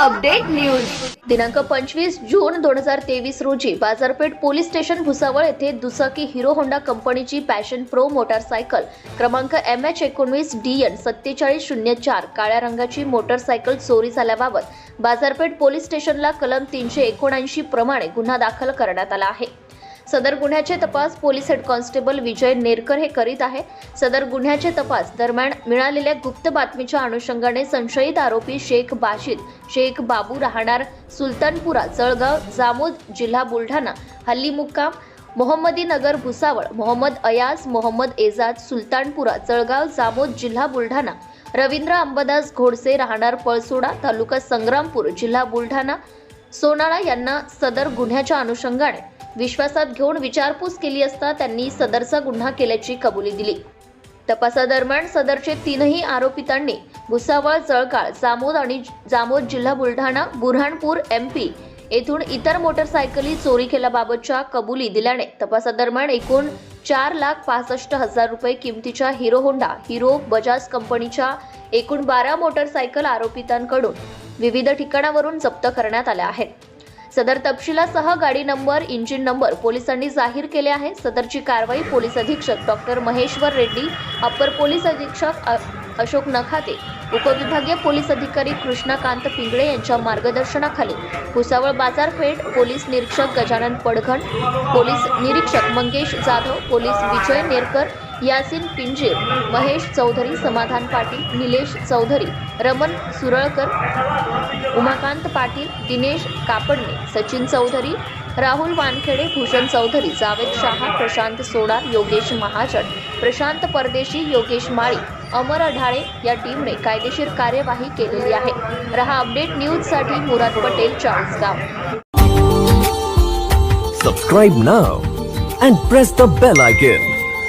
Update news. दिनांक पंचवीस जून दोन हजार तेवीस रोजी बाजारपेठ पोलीस स्टेशन भुसावळ येथे दुचाकी हिरो होंडा कंपनीची पॅशन प्रो मोटारसायकल क्रमांक एम एच एकोणवीस डी एन सत्तेचाळीस शून्य चार काळ्या रंगाची मोटारसायकल चोरी झाल्याबाबत बाजारपेठ पोलीस स्टेशनला कलम तीनशे एकोणऐंशी प्रमाणे गुन्हा दाखल करण्यात आला आहे. सदर गुन्ह्याचे तपास police head constable Vijay Nerkar हे करीत आहे. सदर गुन्ह्याचे तपास दरम्यान मिळालेल्या गुप्त बातमीच्या अनुषंगाने संशयित आरोपी शेख बाशिद शेख बाबू राहणार सुलतानपुरा जळगाव जामोद जिल्हा बुलढाणा हल्ली मुक्काम मोहम्मदी नगर भुसावळ मोहम्मद अयाज मोहम्मद एजाज सुलतानपुरा जळगाव जामोद जिल्हा बुलढाणा रवींद्र अंबादास घोडसे राहणार पळसोडा तालुका संग्रामपूर जिल्हा बुलढाणा सोनाळा यांना सदर गुन्ह्याच्या अनुषंगाने विश्वासात घेऊन विचारपूस केली असता त्यांनी सदरचा गुन्हा केल्याची कबुली दिली. तपासादरम्यान सदरचे तीनही आरोपितांनी भुसावळ जळगाळ जामोद आणि जामोद जिल्हा बुलढाणा बुऱ्हाणपूर एमपी येथून इतर मोटरसायकली चोरी केल्याबाबतच्या कबुली दिल्याने तपासादरम्यान एकूण चार लाख पासष्ट हजार रुपये किमतीच्या हिरो होंडा हिरो बजाज कंपनीच्या एकूण बारा मोटरसायकल आरोपितांकडून विविध ठिकाणावरून जप्त करण्यात आल्या आहेत. सदर तपशिलासह गाडी नंबर इंजिन नंबर पोलिसांनी जाहीर केले आहे. सदरची कारवाई पोलीस अधीक्षक doctor Maheshwar Reddy upper police अधीक्षक अशोक नखाते उपविभागीय पोलीस अधिकारी कृष्णाकांत पिंगळे यांच्या मार्गदर्शनाखाली. भुसावळ बाजारपेठ पोलीस निरीक्षक गजानन पडघण पोलीस निरीक्षक मंगेश जाधव पोलीस विजय नेरकर यासिन पिंजीर महेश चौधरी समाधान पाटील निलेश चौधरी रमण सुरळकर उमाकांत पाटील दिनेश कापडणे सचिन चौधरी राहुल वानखेडे भूषण चौधरी जावेद शहा प्रशांत सोडार योगेश महाजन प्रशांत परदेशी योगेश माळी अमर अढाळे या टीमने कायदेशीर कार्यवाही केलेली आहे रहा अपडेट न्यूजसाठी Murad Patel Chalisgaon subscribe now and press the bell icon.